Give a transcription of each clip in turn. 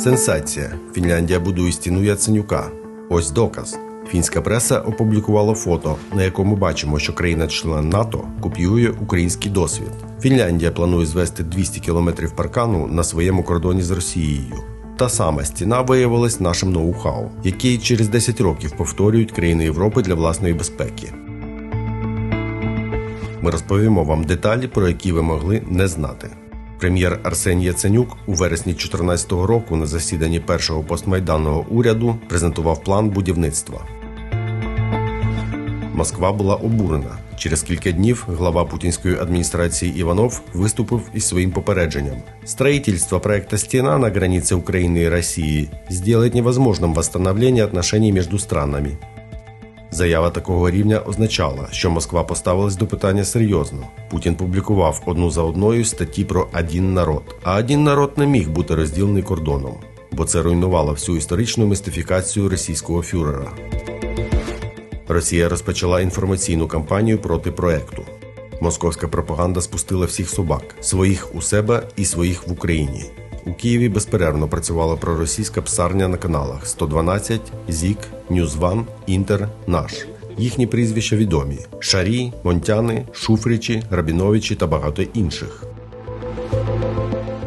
Сенсація. Фінляндія будує стіну Яценюка. Ось доказ. Фінська преса опублікувала фото, на якому бачимо, що країна-член НАТО копіює український досвід. Фінляндія планує звести 200 кілометрів паркану на своєму кордоні з Росією. Та сама стіна виявилась нашим ноу-хау, який через 10 років повторюють країни Європи для власної безпеки. Ми розповімо вам деталі, про які ви могли не знати. Прем'єр Арсеній Яценюк у вересні 2014 року на засіданні першого постмайданного уряду презентував план будівництва. Москва була обурена. Через кілька днів глава путінської адміністрації Иванов выступив із своим попередженням. Строительство проекта «Стена» на границе Украины и России сделает невозможным восстановление отношений между странами. Заява такого рівня означала, що Москва поставилась до питання серйозно. Путін публікував одну за одною статті про один народ. А один народ не міг бути розділений кордоном, бо це руйнувало всю історичну містифікацію російського фюрера. Росія розпочала інформаційну кампанію проти проекту. Московська пропаганда спустила всіх собак своїх у себе і своїх в Україні. У Києві безперервно працювала проросійська псарня на каналах 112, ЗІК, Ньюзван, Інтер, Наш. Їхні прізвища відомі: Шарі, Монтяни, Шуфрічі, Рабіновичі та багато інших.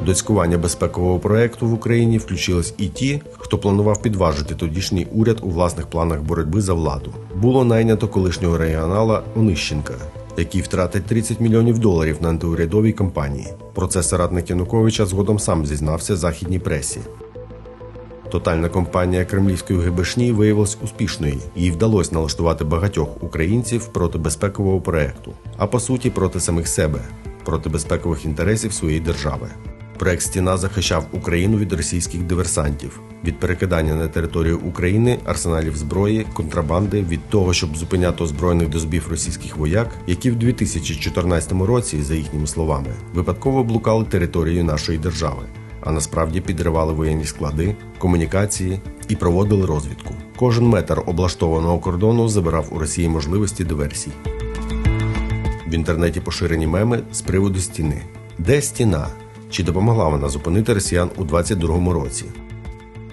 До цькування безпекового проекту в Україні включились і ті, хто планував підважити тодішній уряд у власних планах боротьби за владу. Було найнято колишнього регіонала Онищенка, який втратить 30 мільйонів доларів на антиурядовій кампанії. Про це соратник Януковича згодом сам зізнався західній пресі. Тотальна кампанія кремлівської ГБШНІ виявилась успішною, їй вдалося налаштувати багатьох українців проти безпекового проекту, а по суті проти самих себе, проти безпекових інтересів своєї держави. Проект стіна захищав Україну від російських диверсантів, від перекидання на територію України арсеналів зброї, контрабанди, від того, щоб зупиняти озброєних до збів російських вояк, які в 2014 році, за їхніми словами, випадково блукали територією нашої держави, а насправді підривали воєнні склади, комунікації і проводили розвідку. Кожен метр облаштованого кордону забирав у Росії можливості диверсій. В інтернеті поширені меми з приводу стіни. Де стіна? Чи допомогла вона зупинити росіян у 2022 році?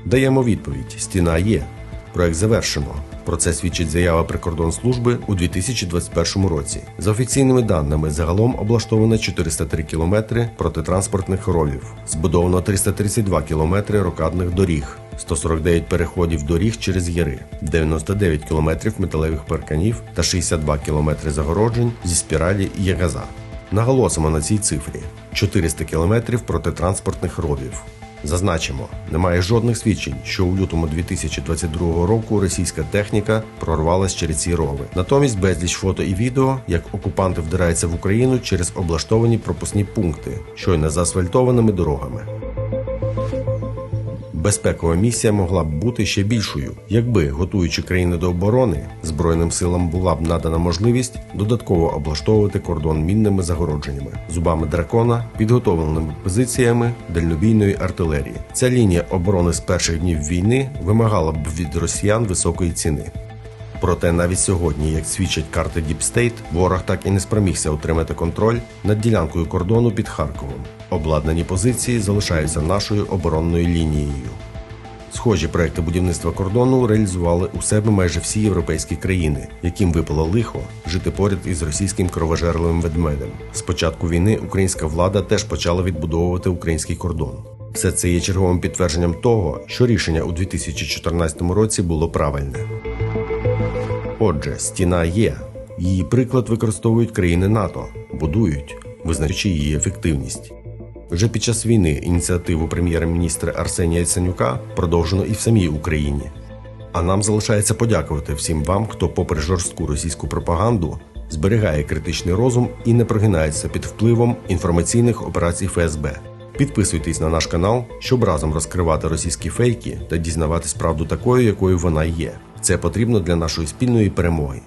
Даємо відповідь: стіна є. Проект завершено. Про це свідчить заява прикордонслужби у 2021 році. За офіційними даними, загалом облаштовано 403 кілометри протитранспортних ровів, збудовано 332 кілометри рокадних доріг, 149 переходів доріг через яри, 99 кілометрів металевих парканів та 62 кілометри загороджень зі спіралі Єгаза. Наголосимо на цій цифрі 400 кілометрів протитранспортних ровів. Зазначимо, немає жодних свідчень, що у лютому 2022 року російська техніка прорвалась через ці рови. Натомість безліч фото і відео, як окупанти вдираються в Україну через облаштовані пропускні пункти, щойно заасфальтованими дорогами. Безпекова місія могла б бути ще більшою, якби, готуючи країни до оборони, Збройним силам була б надана можливість додатково облаштовувати кордон мінними загородженнями, зубами дракона, підготовленими позиціями дальнобійної артилерії. Ця лінія оборони з перших днів війни вимагала б від росіян високої ціни. Проте навіть сьогодні, як свідчать карти State, ворог так і не спромігся отримати контроль над ділянкою кордону під Харковом. Обладнані позиції залишаються нашою оборонною лінією. Схожі проекти будівництва кордону реалізували у себе майже всі європейські країни, яким випало лихо жити поряд із російським кровожерливим ведмедем. З початку війни українська влада теж почала відбудовувати український кордон. Все це є черговим підтвердженням того, що рішення у 2014 році було правильне. Отже, стіна є. Її приклад використовують країни НАТО, будують, визначаючи її ефективність. Вже під час війни ініціативу прем'єр-міністра Арсенія Яценюка продовжено і в самій Україні. А нам залишається подякувати всім вам, хто, попри жорстку російську пропаганду, зберігає критичний розум і не прогинається під впливом інформаційних операцій ФСБ. Підписуйтесь на наш канал, щоб разом розкривати російські фейки та дізнаватись правду такою, якою вона є. Це потрібно для нашої спільної перемоги.